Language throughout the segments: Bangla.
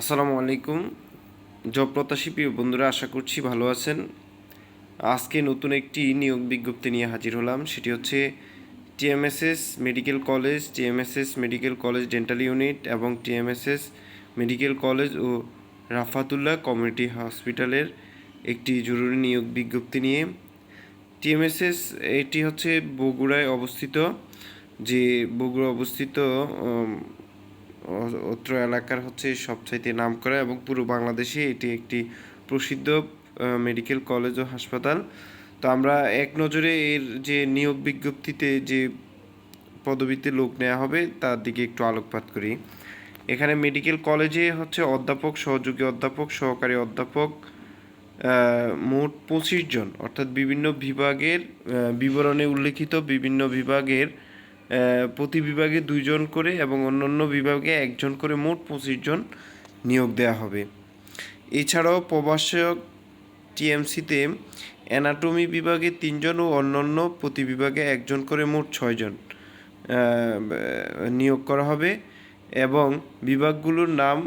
আসসালামু আলাইকুম। জব প্রত্যাশী প্রিয় বন্ধুরা, আশা করছি ভালো আছেন। আজকে নতুন একটি নিয়োগ বিজ্ঞপ্তি নিয়ে হাজির হলাম। সেটি হচ্ছে TMSS medical college, TMSS medical college dental unit এবং টিএমএসএস মেডিকেল কলেজ ও রাফাতুল্লাহ কমিউনিটি হসপিটালের একটি জরুরি নিয়োগ বিজ্ঞপ্তি নিয়ে। টিএমএসএস এটি হচ্ছে বগুড়ায় অবস্থিত, যে বগুড়া অবস্থিত অত্র এলাকার হচ্ছে সবচাইতে নাম করা এবং পুরো বাংলাদেশে এটি একটি প্রসিদ্ধ মেডিকেল কলেজ ও হাসপাতাল। তো আমরা এক নজরে এর যে নিয়োগ বিজ্ঞপ্তিতে যে পদবিতে লোক নেওয়া হবে, তার দিকে একটু আলোকপাত করি। এখানে মেডিকেল কলেজে হচ্ছে অধ্যাপক, সহযোগী অধ্যাপক, সহকারী অধ্যাপক মোট পঁচিশ জন। অর্থাৎ বিভিন্ন বিভাগের বিবরণে উল্লেখিত বিভিন্ন বিভাগের প্রতি বিভাগে দুইজন করে এবং অন্যান্য বিভাগে একজন করে মোট পঁচিশ জন নিয়োগ দেওয়া হবে। এছাড়াও প্রবাসক টিএমসিতে অ্যানাটমি বিভাগে তিনজন ও অন্যান্য প্রতি বিভাগে একজন করে মোট ছয়জন নিয়োগ করা হবে এবং বিভাগগুলোর নাম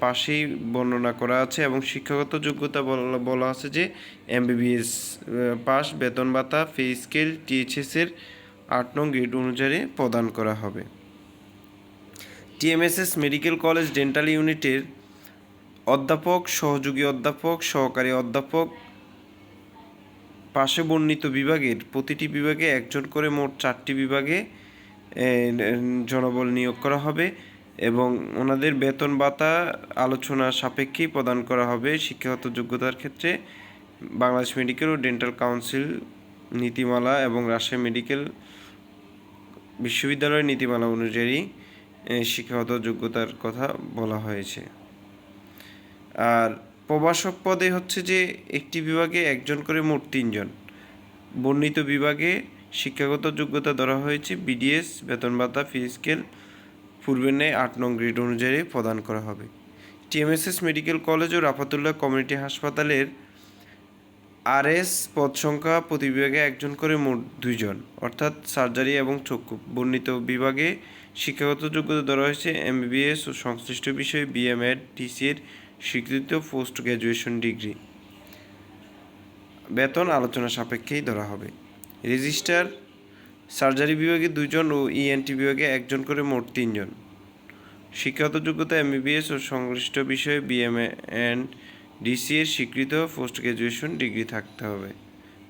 পাশেই বর্ণনা করা আছে এবং শিক্ষাগত যোগ্যতা বলা আছে যে এমবিবিএস পাস, বেতন ভাতা, ফে স্কেল, টিএইচএস এর আট নং গ্রেড অনুযায়ী প্রদান করা হবে। টিএমএসএস মেডিকেল কলেজ ডেন্টাল ইউনিটের অধ্যাপক, সহযোগী অধ্যাপক, সহকারী অধ্যাপক, পাশে বর্ণিত বিভাগের প্রতিটি বিভাগে একজন করে মোট চারটি বিভাগে জনবল নিয়োগ করা হবে এবং ওনাদের বেতন ভাতা আলোচনা সাপেক্ষেই প্রদান করা হবে শিক্ষাগত যোগ্যতার ক্ষেত্রে। বাংলাদেশ মেডিকেল ও ডেন্টাল কাউন্সিল নীতিমালা এবং রাজশাহী মেডিকেল বিশ্ববিদ্যালয়ের নীতিমালা অনুযায়ী শিক্ষাগত যোগ্যতার কথা বলা হয়েছে। আর প্রভাষক পদে হচ্ছে যে একটি বিভাগে একজন করে মোট তিনজন। বর্ণিত বিভাগে শিক্ষাগত যোগ্যতা ধরা হয়েছে বিডিএস, বেতন ভাতা, ফি স্কেল, পূর্বের ন্যায় আট নং গ্রেড অনুযায়ী প্রদান করা হবে। টিএমএসএস মেডিকেল কলেজ ও রাফাতুল্লাহ কমিউনিটি হাসপাতালের আরএস পদ সংখ্যা প্রতি বিভাগে একজন করে মোট দুইজন। অর্থাৎ সার্জারি এবং চক্ষু। বর্ণিত বিভাগে শিক্ষাগত যোগ্যতা ধরা হয়েছে এমবিবিএস ও সংশ্লিষ্ট বিষয়ে বিএমএড ডিসিএর স্বীকৃত পোস্ট গ্র্যাজুয়েশন ডিগ্রি। বেতন আলোচনা সাপেক্ষেই ধরা হবে। রেজিস্টার সার্জারি বিভাগে দুজন ও ইএনটি বিভাগে একজন করে মোট তিনজন। শিক্ষাগত যোগ্যতা এমবিবিএস ও সংশ্লিষ্ট বিষয়ে বিএমএ অ্যান্ড ডিসি এর স্বীকৃত পোস্ট গ্র্যাজুয়েশন ডিগ্রি থাকতে হবে।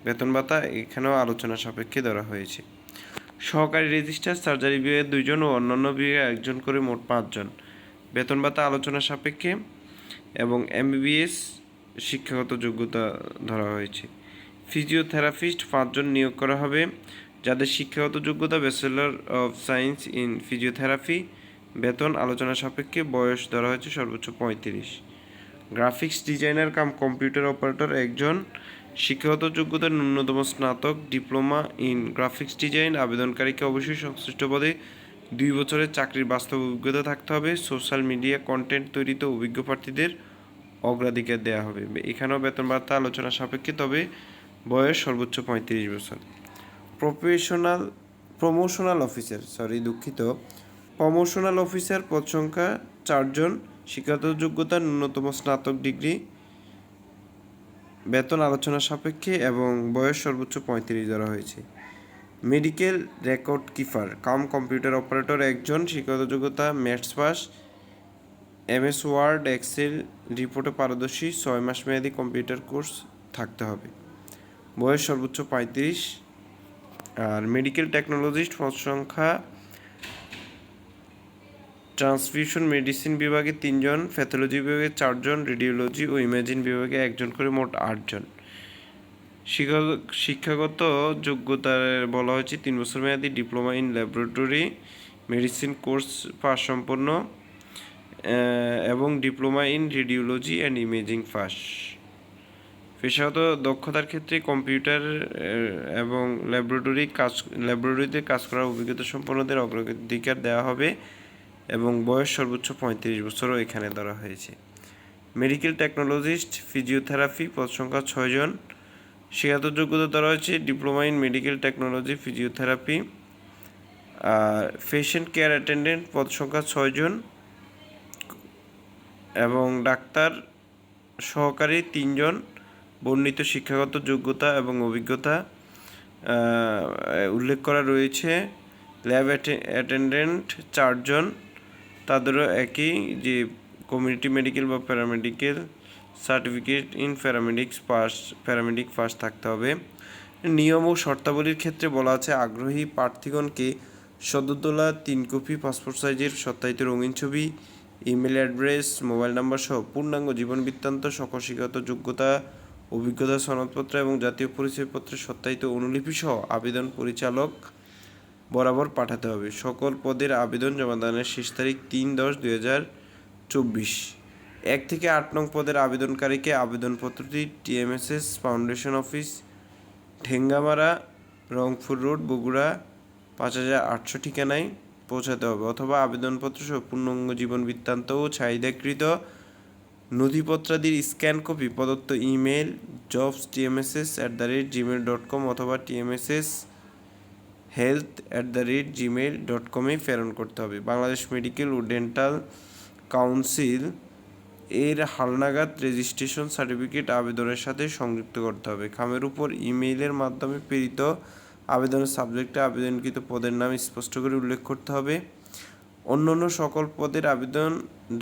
বেতন ভাতা এখানেও আলোচনা সাপেক্ষে ধরা হয়েছে। সহকারী রেজিস্ট্রার সার্জারি বিভাগে দুইজন ও অন্যান্য বিভাগে একজন করে মোট পাঁচজন। বেতন ভাতা আলোচনা সাপেক্ষে এবং এমবিবিএস শিক্ষাগত যোগ্যতা ধরা হয়েছে। ফিজিওথেরাপিস্ট পাঁচজন নিয়োগ করা হবে। যাদের শিক্ষাগত যোগ্যতা bachelor of science in physiotherapy. বেতন আলোচনা সাপেক্ষে বয়স ধরা হয়েছে সর্বোচ্চ পঁয়ত্রিশ। Graphics designer cum computer operator একজন শিক্ষাগত যোগ্যতা ন্যূনতম স্নাতক, ডিপ্লোমা ইন গ্রাফিক্স ডিজাইন, আবেদনকারীকে অবশ্যই সংশ্লিষ্ট পদে দুই বছরের চাকরির বাস্তব অভিজ্ঞতা থাকতে হবে। সোশ্যাল মিডিয়া কন্টেন্ট তৈরিতে অভিজ্ঞ প্রার্থীদের অগ্রাধিকার দেওয়া হবে। এখানেও বেতন ভাতা আলোচনা সাপেক্ষে, তবে বয়স সর্বোচ্চ পঁয়ত্রিশ বছর। প্রফেশনাল, প্রমোশনাল অফিসার, সরি, দুঃখিত। প্রমোশনাল অফিসার পদ সংখ্যা চারজন। শিক্ষাগত যোগ্যতা ন্যূনতম স্নাতক ডিগ্রি, বেতন আলোচনা সাপেক্ষে এবং বয়স সর্বোচ্চ পঁয়ত্রিশ ধরা হয়েছে। Medical record keeper, cum computer operator একজন, শিক্ষাগত যোগ্যতা maths pass M S Word, excel রিপোর্টে পারদর্শী, ছয় মাস মেয়াদী কম্পিউটার কোর্স থাকতে হবে। বয়স সর্বোচ্চ পঁয়ত্রিশ, আর মেডিকেল টেকনোলজিস্ট সংখ্যা ট্রান্সফিউশন মেডিসিন বিভাগে তিনজন, প্যাথোলজি বিভাগে চারজন, রেডিওলজি ও ইমেজিন বিভাগে একজন করে মোট আটজন। শিক্ষা শিক্ষাগত যোগ্যতার বলা হয়েছে তিন বছর মেয়াদি diploma in laboratory medicine course pass সম্পন্ন এবং diploma in radiology and imaging pass. পেশাগত দক্ষতার ক্ষেত্রে কম্পিউটার এবং ল্যাবরেটরি কাজ ল্যাবরেটরিতে কাজ করার অভিজ্ঞতা সম্পন্নদের অগ্রাধিকার দেওয়া হবে। এবং বয়স সর্বোচ্চ পঁয়ত্রিশ বছরও এখানে ধরা হয়েছে। মেডিকেল টেকনোলজিস্ট, ফিজিওথেরাপি পদ সংখ্যা ছয়জন। শিক্ষাগত যোগ্যতা ধরা হয়েছে, diploma in medical technology, physiotherapy. R patient care attendant পদ সংখ্যা ছয়জন। এবং ডাক্তার সহকারী তিনজন। বর্ণিত শিক্ষাগত যোগ্যতা এবং অভিজ্ঞতা উল্লেখ করা রয়েছে। ল্যাব অ্যাটেন্ডেন্ট চারজন। তাদেরও একই যে কমিউনিটি মেডিকেল বা paramedical certificate in paramedics pass paramedic pass থাকতে হবে। নিয়ম ও শর্তাবলীর ক্ষেত্রে বলা আছে, আগ্রহী প্রার্থীগণকে সদ্য তোলা তিন কপি পাসপোর্ট সাইজের সত্যায়িত রঙিন ছবি ইমেল অ্যাড্রেস মোবাইল নাম্বার সহ পূর্ণাঙ্গ জীবন বৃত্তান্ত সকল শিক্ষাগত যোগ্যতা, অভিজ্ঞতা সনদপত্র এবং জাতীয় পরিচয়পত্রের সত্যায়িত অনুলিপি সহ আবেদন পরিচালক বরাবর পাঠাতে হবে। সকল পদের আবেদন জমাদানের শেষ তারিখ তিন দশ দুই হাজার চব্বিশ। এক থেকে আট নং পদের আবেদনকারীকে আবেদনপত্রটি TMSS foundation office, Thengamara, Rangpur road, Bogura, পাঁচ হাজার আটশো ঠিকানায় পৌঁছাতে হবে। অথবা আবেদনপত্র সহ পূর্ণাঙ্গ জীবন বৃত্তান্ত ও চাহিদাকৃত নথিপত্রাদির স্ক্যান কপি, প্রদত্ত email jobs TMSS at the rate Gmail dot com অথবা TMSS health at the rate Gmail dot কমে প্রেরণ করতে হবে। বাংলাদেশ মেডিকেল ও ডেন্টাল কাউন্সিল এর হালনাগাদ রেজিস্ট্রেশন সার্টিফিকেট আবেদনের সাথে সংযুক্ত করতে হবে। খামের উপর ইমেইলের মাধ্যমে প্রেরিত আবেদনের সাবজেক্টে আবেদনকৃত পদের নাম স্পষ্ট করে উল্লেখ করতে হবে। অন্যান্য সকল পদের আবেদন,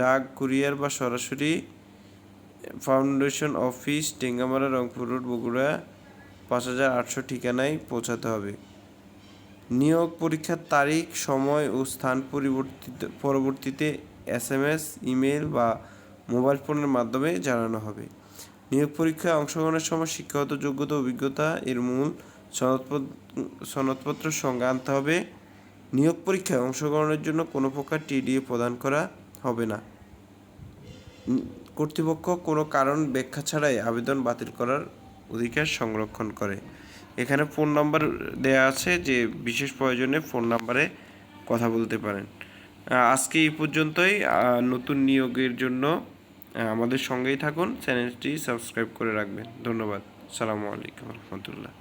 ডাক, কুরিয়ার বা সরাসরি foundation office, Tengamara, Rangpur road, Bogura পাঁচ হাজার আটশো ঠিকানায় পৌঁছাতে হবে। নিয়োগ পরীক্ষার তারিখ, সময় ও স্থান পরিবর্তিত, পরবর্তীতে এস এম এস, ইমেল বা মোবাইল ফোনের মাধ্যমে জানানো হবে। নিয়োগ পরীক্ষায় অংশগ্রহণের সময় শিক্ষাগত যোগ্যতা অভিজ্ঞতা এর মূল সনদপত্র সঙ্গে আনতে হবে। নিয়োগ পরীক্ষায় অংশগ্রহণের জন্য কোনো প্রকার টিডিএ প্রদান করা হবে না। কর্তৃপক্ষ কোনো কারণ ব্যাখ্যা ছাড়াই আবেদন বাতিল করার অধিকার সংরক্ষণ করে। এখানে ফোন নাম্বার দেয়া আছে যে বিশেষ প্রয়োজনে ফোন নাম্বারে কথা বলতে পারেন। আজকে এই পর্যন্তই। নতুন নিয়োগের জন্য আমাদের সঙ্গেই থাকুন। চ্যানেলটি সাবস্ক্রাইব করে রাখবেন। ধন্যবাদ। সালামু আলাইকুম রহমতুল্লাহ।